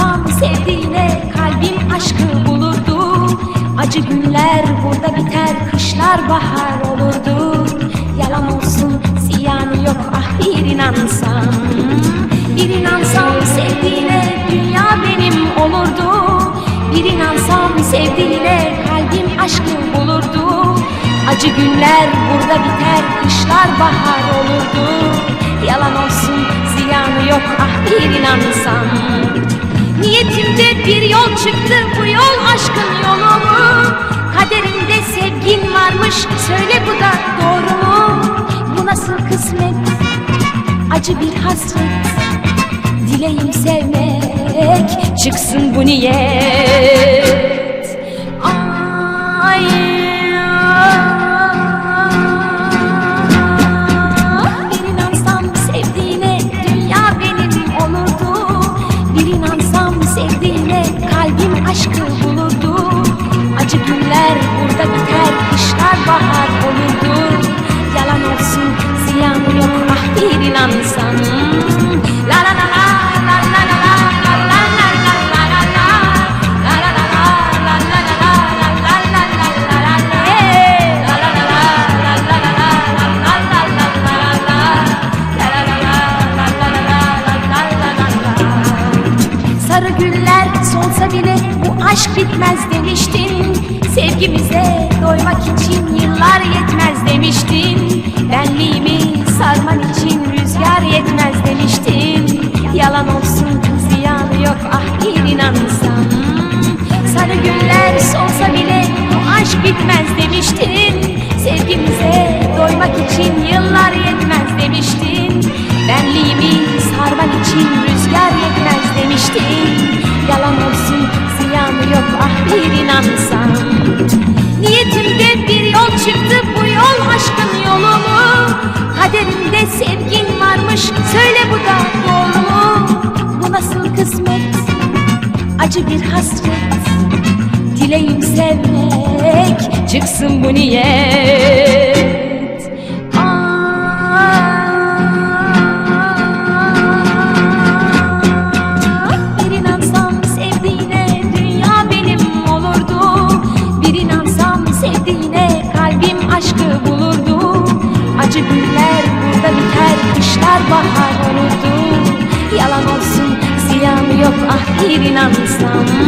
Kavuşsam sevdiğine kalbim aşkı bulurdu. Acı günler burada biter kışlar bahar olurdu. Yalan olsun ziyanı yok ah bir inansam. Bir inansam sevdiğine dünya benim olurdu. Bir inansam sevdiğine kalbim aşkı bulurdu. Acı günler burada biter kışlar bahar olurdu. Yalan olsun ziyanı yok ah bir inansam. Niyetimde bir yol çıktı bu yol aşkın yolu mu? Kaderimde sevgin varmış söyle bu da doğru mu? Bu nasıl kısmet acı bir hasret Dileğim sevmek çıksın bu niyet la Sarı güller solsa bile bu aşk bitmez demiştin. Sevgimize doymak için yıllar yetmez demiştin. Benliğimi sarman için rüzgar yetmez demiştin. Yalan olsun ziyanı yok ah bir inansam Sarı güller solsa bile bu aşk bitmez demiştin inansam Niyetimde bir yol çıktı bu yol aşkın yolu mu? Kaderimde sevgin varmış söyle bu da doğru mu? Bu nasıl kısmet acı bir hasret Dileğim sevmek çıksın bu niyet günler burada biter. Kışlar bahar olurdu Yalan olsun ziyanı yok ah bir inansam